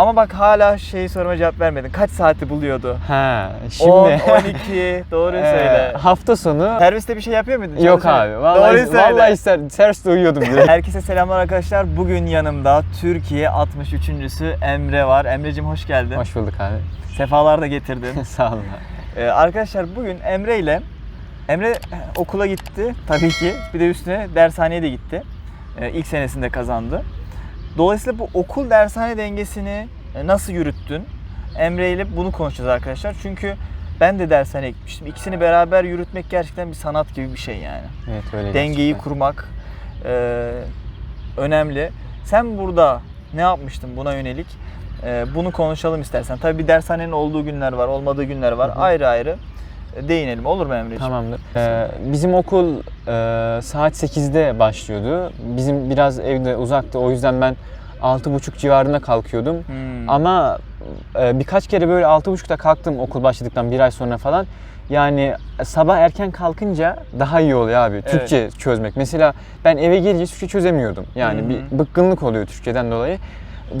Ama bak hala şeyi soruma cevap vermedin. Kaç saati buluyordu? Ha, şimdi 10, 12 doğru Ee, söyle. hafta sonu Serviste bir şey yapıyor muydun? yok Çalışıyor abi. muydun? Vallahi Doğruyu söyle. vallahi ser, serviste uyuyordum direkt. Herkese selamlar arkadaşlar. Bugün yanımda Türkiye 63.sü Emre var. Emre'cim hoş geldin. Hoş bulduk abi. Sefalar da getirdin. Sağ olun abi. Ee, arkadaşlar bugün Emre ile Emre okula gitti tabii ki. Bir de üstüne dershaneye de gitti. Ee, ilk senesinde kazandı. Dolayısıyla bu okul dershane dengesini e, nasıl yürüttün? Emre ile bunu konuşacağız arkadaşlar. Çünkü ben de dershaneye gitmiştim. İkisini beraber yürütmek gerçekten bir sanat gibi bir şey yani. Evet öyle. Dengeyi gerçekten. kurmak e, önemli. Sen burada ne yapmıştın buna yönelik? E, bunu konuşalım istersen. Tabii bir dershanenin olduğu günler var, olmadığı günler var. Hı hı. Ayrı ayrı değinelim. Olur mu Emre'ciğim? Tamamdır. Ee, bizim okul e, saat 8'de başlıyordu. Bizim biraz evde uzaktı. O yüzden ben 6.30 civarında kalkıyordum. Hmm. Ama e, birkaç kere böyle 6.30'da kalktım okul başladıktan bir ay sonra falan. Yani sabah erken kalkınca daha iyi oluyor abi. Evet. Türkçe çözmek. Mesela ben eve gelince Türkçe çözemiyordum. Yani hı. bir bıkkınlık oluyor Türkçeden dolayı.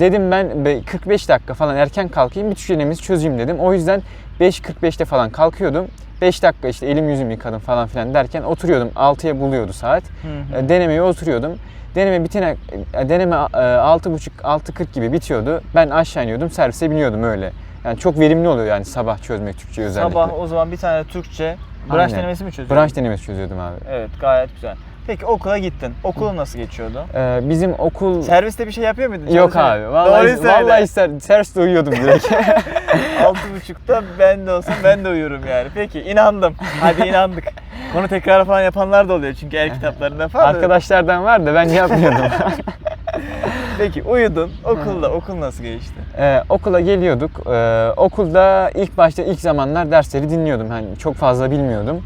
Dedim ben be- 45 dakika falan erken kalkayım bir Türkçelerimizi çözeyim dedim. O yüzden 5.45'te falan kalkıyordum. 5 dakika işte elim yüzümü yıkadım falan filan derken oturuyordum. 6'ya buluyordu saat. Hı hı. E, Denemeye oturuyordum. Deneme bitene e, deneme e, 6.30 6.40 gibi bitiyordu. Ben aşağı iniyordum, servise biniyordum öyle. Yani çok verimli oluyor yani sabah çözmek Türkçe özellikle. Sabah o zaman bir tane Türkçe branş Aynen. denemesi mi çözüyordun? Branş denemesi çözüyordum abi. Evet gayet güzel. Peki okula gittin. Okulun nasıl geçiyordu? Ee, bizim okul Serviste bir şey yapıyor muydun? yok abi. Vallahi Doğruyu söyle. vallahi ser, serviste uyuyordum direkt. Altı buçukta ben de olsam ben de uyurum yani. Peki inandım. Hadi inandık. Konu tekrar falan yapanlar da oluyor çünkü el kitaplarında falan. da- Arkadaşlardan var da ben yapmıyordum. Peki uyudun. Okulda okul nasıl geçti? Ee, okula geliyorduk. Ee, okulda ilk başta ilk zamanlar dersleri dinliyordum. Hani çok fazla bilmiyordum.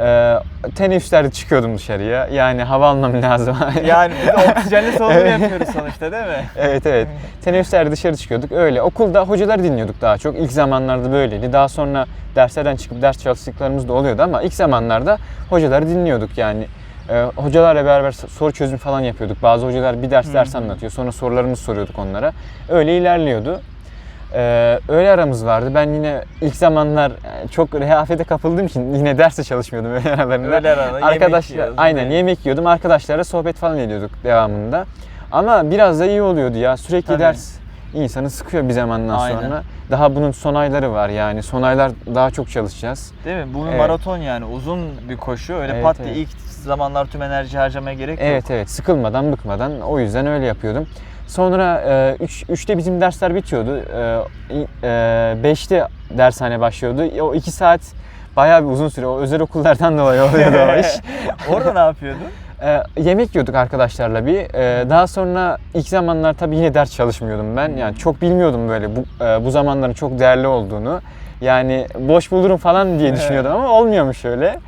Ee, teneffüslerde çıkıyordum dışarıya. Yani hava almam lazım. Yani biz oksijenli solunum Evet. yapıyoruz sonuçta değil mi? evet evet. Teneffüslerde dışarı çıkıyorduk. Öyle. Okulda hocaları dinliyorduk daha çok. İlk zamanlarda böyleydi. Daha sonra derslerden çıkıp ders çalıştıklarımız da oluyordu ama ilk zamanlarda hocaları dinliyorduk yani. Ee, hocalarla beraber soru çözüm falan yapıyorduk. Bazı hocalar bir ders ders hı. anlatıyor. Sonra sorularımızı soruyorduk onlara. Öyle ilerliyordu. Ee, öğle aramız vardı. Ben yine ilk zamanlar e, çok rehavete kapıldığım için yine derse çalışmıyordum öğle aralarında. Öğle arada Arkadaşlar aynen mi? yemek yiyordum. Arkadaşlarla sohbet falan ediyorduk devamında. Ama biraz da iyi oluyordu ya. Sürekli Tabii. ders insanı sıkıyor bir zamandan Aynen. sonra. Daha bunun son ayları var yani. Son aylar daha çok çalışacağız. Değil mi? Bu bir Evet. maraton yani uzun bir koşu. Öyle Evet, pat diye evet. ilk zamanlar tüm enerji harcamaya gerek yok. Evet evet sıkılmadan bıkmadan o yüzden öyle yapıyordum. Sonra 3 3'te bizim dersler bitiyordu. 5'te dershane başlıyordu. O 2 saat bayağı bir uzun süre. O özel okullardan dolayı oluyordu o iş. Orada ne yapıyordun? Ee, yemek yiyorduk arkadaşlarla bir. Ee, daha sonra ilk zamanlar tabii yine ders çalışmıyordum ben. Yani çok bilmiyordum böyle bu, e, bu zamanların çok değerli olduğunu. Yani boş bulurum falan diye düşünüyordum ama olmuyormuş öyle.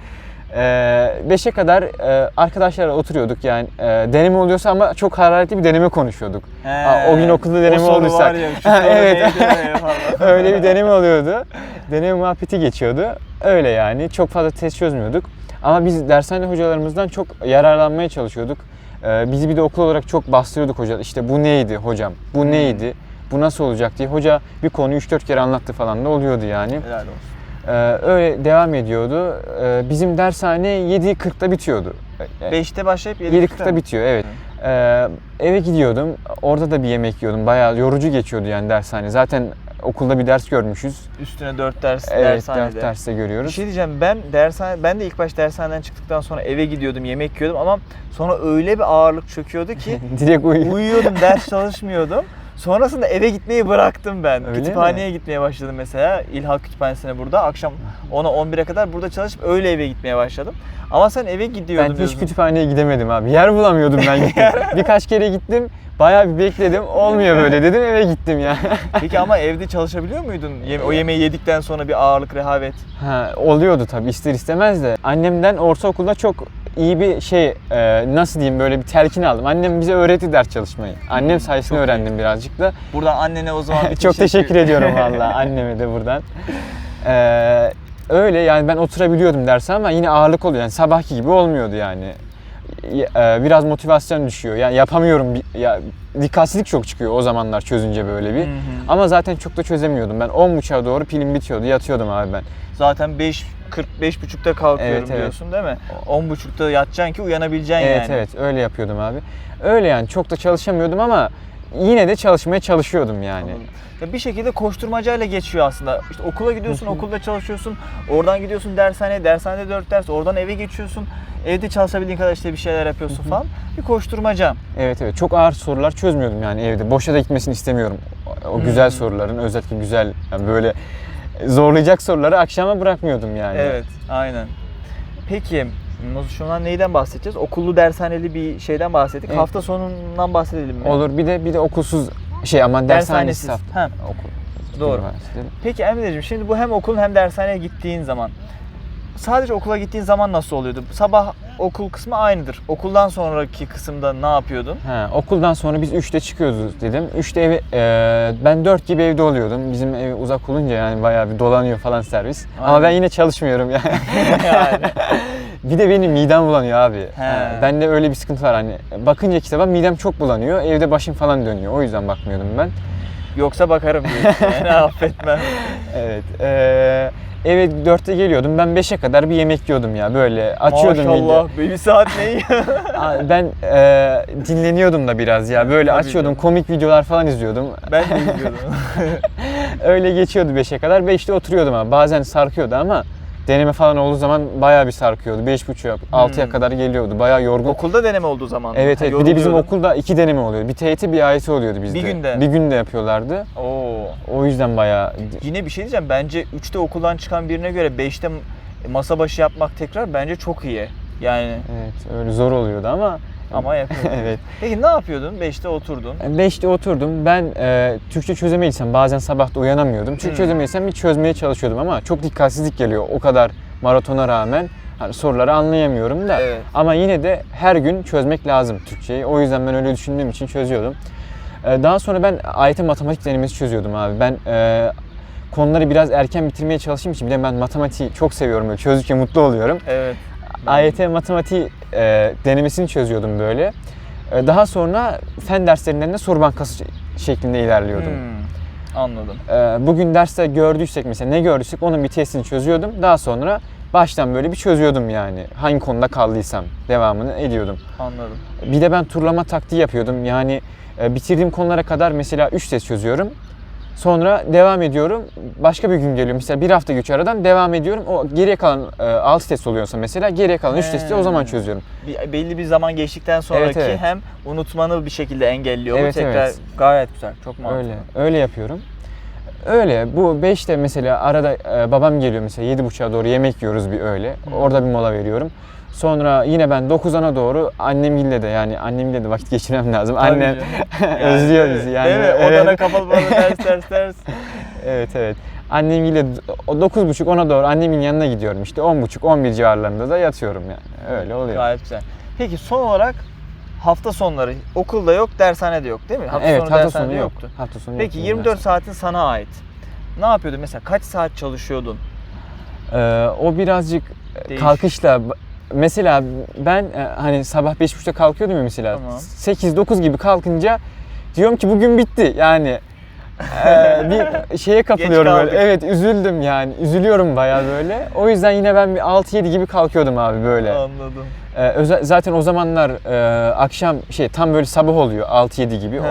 Ee, beşe kadar e, arkadaşlarla oturuyorduk yani e, deneme oluyorsa ama çok hararetli bir deneme konuşuyorduk. Aa, o gün okulda deneme o soru olduysa- Var ya, şu Evet. Öyle bir deneme oluyordu. Deneme muhabbeti geçiyordu. Öyle yani. Çok fazla test çözmüyorduk. Ama biz dershane hocalarımızdan çok yararlanmaya çalışıyorduk. Ee, bizi bir de okul olarak çok bastırıyorduk hoca. İşte bu neydi hocam? Bu Hmm. neydi? Bu nasıl olacak diye. Hoca bir konuyu 3-4 kere anlattı falan da oluyordu yani. Helal olsun. Ee, öyle devam ediyordu. Ee, bizim dershane 7.40'da bitiyordu. Ee, 5'te başlayıp 7.40'da 7.40'da bitiyor evet. Ee, eve gidiyordum. Orada da bir yemek yiyordum. Bayağı yorucu geçiyordu yani dershane. Zaten okulda bir ders görmüşüz. Üstüne 4 ders Evet, dershanede. ders derste Bir görüyoruz. şey diyeceğim ben dershane ben de ilk baş dershaneden çıktıktan sonra eve gidiyordum yemek yiyordum ama sonra öyle bir ağırlık çöküyordu ki Direkt uyuyor. uyuyordum ders çalışmıyordum. Sonrasında eve gitmeyi bıraktım ben. Öyle Kütüphaneye gitmeye başladım mesela. İlhak Kütüphanesi'ne burada. Akşam 10'a 11'e kadar burada çalışıp öyle eve gitmeye başladım. Ama sen eve gidiyordun Ben hiç diyorsun. kütüphaneye gidemedim abi. Yer bulamıyordum ben gittim. Birkaç kere gittim. Bayağı bir bekledim. Olmuyor böyle dedim eve gittim ya. Peki ama evde çalışabiliyor muydun? Yeme- o yemeği yedikten sonra bir ağırlık, rehavet. ha, oluyordu tabii ister istemez de. Annemden ortaokulda çok iyi bir şey e, nasıl diyeyim böyle bir telkin aldım. Annem bize öğretti ders çalışmayı. Annem sayesinde çok iyi. öğrendim birazcık da. Buradan annene o zaman bir Çok teşekkür ediyorum valla anneme de buradan. Ee, öyle yani ben oturabiliyordum derse ama yine ağırlık oluyor. Yani sabahki gibi olmuyordu yani. E, biraz motivasyon düşüyor. Yani yapamıyorum. Ya dikkatsizlik çok çıkıyor o zamanlar çözünce böyle bir. Hı hı. Ama zaten çok da çözemiyordum. Ben 10.30'a doğru pilim bitiyordu. Yatıyordum abi ben. Zaten 5 45 buçukta kalkıyorum Evet, evet. diyorsun değil mi? 10 buçukta yatacaksın ki uyanabileceksin Evet yani. evet öyle yapıyordum abi. Öyle yani çok da çalışamıyordum ama yine de çalışmaya çalışıyordum yani. Anladım. Ya bir şekilde koşturmacayla geçiyor aslında. İşte okula gidiyorsun, okulda çalışıyorsun. Oradan gidiyorsun dershaneye, dershanede 4 ders. Oradan eve geçiyorsun. Evde çalışabildiğin kadar işte bir şeyler yapıyorsun falan. Bir koşturmaca. Evet evet çok ağır sorular çözmüyordum yani evde. Boşa da gitmesini istemiyorum. O, o güzel Hmm. soruların özellikle güzel yani böyle zorlayacak soruları akşama bırakmıyordum yani. Evet, aynen. Peki, şundan neyden bahsedeceğiz? Okullu dershaneli bir şeyden bahsettik. Evet. Hafta sonundan bahsedelim mi? Olur bir de bir de okulsuz şey ama dershanesiz Dershanesiz. Ha. Okul. Doğru. Peki Emre'ciğim şimdi bu hem okulun hem dershaneye gittiğin zaman sadece okula gittiğin zaman nasıl oluyordu? Sabah okul kısmı aynıdır. Okuldan sonraki kısımda ne yapıyordun? Ha, okuldan sonra biz 3'te çıkıyoruz dedim. 3'te eve, e, ben 4 gibi evde oluyordum. Bizim ev uzak olunca yani bayağı bir dolanıyor falan servis. Ama Aynen. ben yine çalışmıyorum yani. yani. bir de benim midem bulanıyor abi. He. Ha, bende öyle bir sıkıntı var hani bakınca kitaba midem çok bulanıyor. Evde başım falan dönüyor. O yüzden bakmıyordum ben. Yoksa bakarım diyorsun yani affetmem. Evet. E, eve 4'te geliyordum. Ben 5'e kadar bir yemek yiyordum ya böyle. Açıyordum Maşallah bir saat ne yiyor? Aa, Ben e, dinleniyordum da biraz ya. Böyle Tabii açıyordum, canım. komik videolar falan izliyordum. ben de yiyordum. Öyle geçiyordu 5'e kadar. 5'te oturuyordum ama bazen sarkıyordu ama deneme falan olduğu zaman bayağı bir sarkıyordu. 5.30'a, 6'ya Hmm. kadar geliyordu. Bayağı yorgun. Okulda deneme olduğu zaman. Evet evet. Bir de bizim okulda iki deneme oluyordu. Bir TYT bir AYT oluyordu bizde. Bir günde. Bir günde yapıyorlardı. Oo. O yüzden bayağı Yine bir şey diyeceğim. Bence 3'te okuldan çıkan birine göre 5'te masa başı yapmak tekrar bence çok iyi. Yani evet öyle zor oluyordu ama ama yapıyordun. evet. Peki ne yapıyordun? 5'te oturdun. 5'te oturdum. Ben e, Türkçe çözemediysem bazen sabah da uyanamıyordum. Türkçe Hmm. çözemediysem bir çözmeye çalışıyordum ama çok dikkatsizlik geliyor o kadar maratona rağmen. Hani soruları anlayamıyorum da. Evet. Ama yine de her gün çözmek lazım Türkçeyi. O yüzden ben öyle düşündüğüm için çözüyordum. E, daha sonra ben AYT matematik denemesi çözüyordum abi. Ben e, konuları biraz erken bitirmeye çalıştığım için bir de ben matematiği çok seviyorum. Böyle çözdükçe mutlu oluyorum. Evet. AYT matematiği e, denemesini çözüyordum böyle. E, daha sonra fen derslerinden de soru bankası şeklinde ilerliyordum. Hmm, Anladım. E, bugün derste gördüysek mesela ne gördüysek onun bir testini çözüyordum. Daha sonra baştan böyle bir çözüyordum yani. Hangi konuda kaldıysam devamını ediyordum. Anladım. Bir de ben turlama taktiği yapıyordum. Yani e, bitirdiğim konulara kadar mesela 3 test çözüyorum. Sonra devam ediyorum. Başka bir gün geliyor. Mesela bir hafta geçiyor aradan devam ediyorum. O geriye kalan 6 test oluyorsa mesela geriye kalan 3 testi o zaman çözüyorum. Bir, belli bir zaman geçtikten sonraki evet. hem unutmanı bir şekilde engelliyor. Evet, tekrar evet. gayet güzel. Çok mantıklı. Öyle öyle yapıyorum. Öyle. Bu 5'te mesela arada e, babam geliyor mesela 7.30'a doğru yemek yiyoruz bir öğle. Hı. Orada bir mola veriyorum. Sonra yine ben 9'ana doğru annemgille de yani annemgille de vakit geçirmem lazım. Tabii Annem özlüyor bizi yani. Değil mi? Evet. Odana kapalı bana ders ders ders. Evet evet. Annemgille o 9.30 10'a doğru annemin yanına gidiyorum işte 10.30 11 civarlarında da yatıyorum yani. Öyle oluyor. Gayet güzel. Peki son olarak hafta sonları okulda yok, dershanede yok değil mi? Hafta evet sonu hafta dershanede sonu yok. yoktu. Hafta sonu Peki yoktu 24 saatin sana ait. Ne yapıyordun? Mesela kaç saat çalışıyordun? Ee, o birazcık Değiş. kalkışla mesela ben e, hani sabah 5.30'da kalkıyordum ya mesela. Tamam. 8-9 gibi kalkınca diyorum ki bugün bitti. Yani e, bir şeye kapılıyorum böyle. Evet üzüldüm yani. Üzülüyorum bayağı böyle. O yüzden yine ben bir 6-7 gibi kalkıyordum abi böyle. Anladım. Ee, özel- zaten o zamanlar e, akşam şey tam böyle sabah oluyor 6-7 gibi o,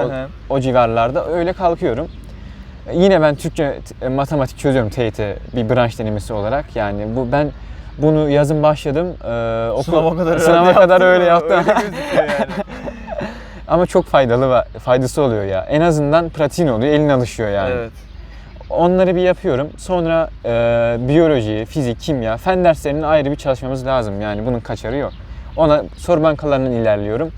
o civarlarda öyle kalkıyorum. E, Yine ben Türkçe e, matematik çözüyorum TYT bir branş denemesi olarak. Yani bu ben bunu yazın başladım. E, okul- Sınava kadar sınava kadar öyle yaptım. Öyle yani. Ama çok faydalı ve faydası oluyor ya. En azından pratiğin oluyor, elin alışıyor yani. Evet. Onları bir yapıyorum. Sonra e, biyoloji, fizik, kimya, fen derslerinin ayrı bir çalışmamız lazım. Yani bunun kaçarı yok. Ona soru bankalarından ilerliyorum.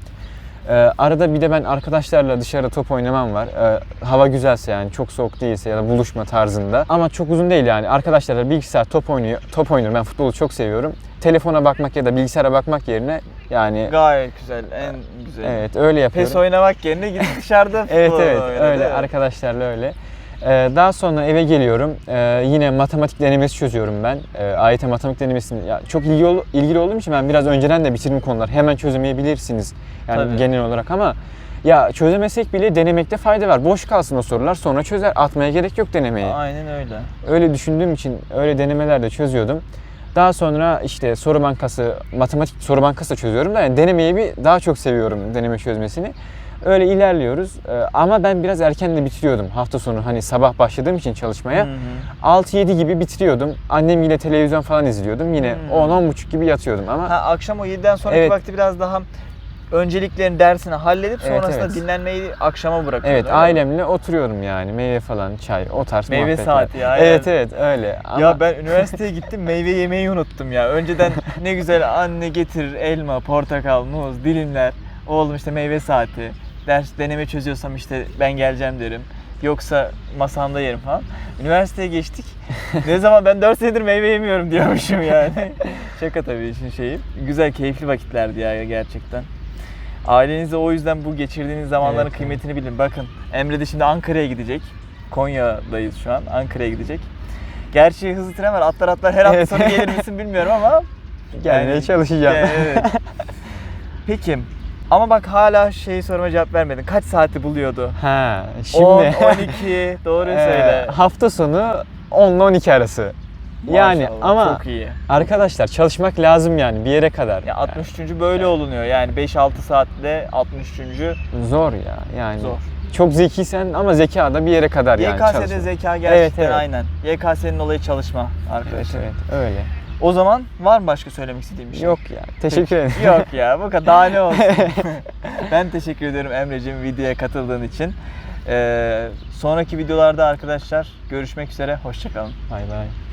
E, arada bir de ben arkadaşlarla dışarı top oynamam var. E, hava güzelse yani çok soğuk değilse ya da buluşma tarzında. Ama çok uzun değil yani. Arkadaşlarla bir iki saat top oynuyor, top oynuyorum. Ben futbolu çok seviyorum. Telefona bakmak ya da bilgisayara bakmak yerine yani Gayet güzel. En güzel. evet öyle yapıyorum. PES oynamak yerine gidip dışarıda Evet futbol evet oyna, öyle arkadaşlarla öyle. Ee, daha sonra eve geliyorum. Ee, yine matematik denemesi çözüyorum ben. Ee, AYT matematik denemesini ya çok ilgi ilgili olduğum için ben biraz önceden de bitirdim konular. Hemen çözemeyebilirsiniz yani Tabii. genel olarak ama ya çözemesek bile denemekte fayda var. Boş kalsın o sorular sonra çözer. Atmaya gerek yok denemeye. Aynen öyle. Öyle düşündüğüm için öyle denemeler de çözüyordum. Daha sonra işte soru bankası, matematik soru bankası da çözüyorum da yani denemeyi bir daha çok seviyorum deneme çözmesini. Öyle ilerliyoruz. Ee, ama ben biraz erken de bitiriyordum hafta sonu hani sabah başladığım için çalışmaya. Hı hı. 6-7 gibi bitiriyordum. Annem yine televizyon falan izliyordum. Yine Hmm. 10-10.30 gibi yatıyordum ama Ha, akşam o 7'den sonraki Evet. vakti biraz daha önceliklerin dersini halledip Evet, sonrasında evet. dinlenmeyi akşama bırakıyordun. evet öyle mi? ailemle oturuyorum yani meyve falan, çay, o tarz Meyve muhabbetler. saati ya. Evet evet öyle. Ama Ya ben üniversiteye gittim meyve yemeyi unuttum ya. Önceden ne güzel anne getirir elma, portakal, muz, dilimler. Oğlum işte meyve saati. Ders deneme çözüyorsam işte ben geleceğim derim. Yoksa masamda yerim falan. Üniversiteye geçtik. ne zaman ben 4 senedir meyve yemiyorum diyormuşum yani. Şaka tabii işin şeyi. Güzel, keyifli vakitlerdi ya gerçekten. Ailenizle o yüzden bu geçirdiğiniz zamanların Evet, kıymetini bilin. Bakın Emre de şimdi Ankara'ya gidecek. Konya'dayız şu an. Ankara'ya gidecek. Gerçi hızlı tren var. Atlar atlar her hafta Evet. sonu gelir misin bilmiyorum ama. gelmeye yani- çalışacağım. Yani evet. Peki. Ama bak hala şey soruma cevap vermedin. Kaç saati buluyordu? Ha, şimdi 10, 12. Doğru söyle. hafta sonu 10 ile 12 arası. Yani Maşallah, ama çok iyi. arkadaşlar çalışmak lazım yani bir yere kadar. Ya 63. böyle olunuyor. Yani 5-6 saatte 63. Yani zor ya yani. zor. Çok zekiysen ama zeka da bir yere kadar yani YKS'de çalışmak. zeka gerçekten Evet, evet. aynen. YKS'nin olayı çalışma Evet, arkadaşlar. evet öyle. O zaman var mı başka söylemek istediğim bir şey? Yok ya. Teşekkür ederim. Yok ya bu kadar daha ne olsun. ben teşekkür ediyorum Emre'cim videoya katıldığın için. Ee, sonraki videolarda arkadaşlar görüşmek üzere. Hoşçakalın. Bay bay.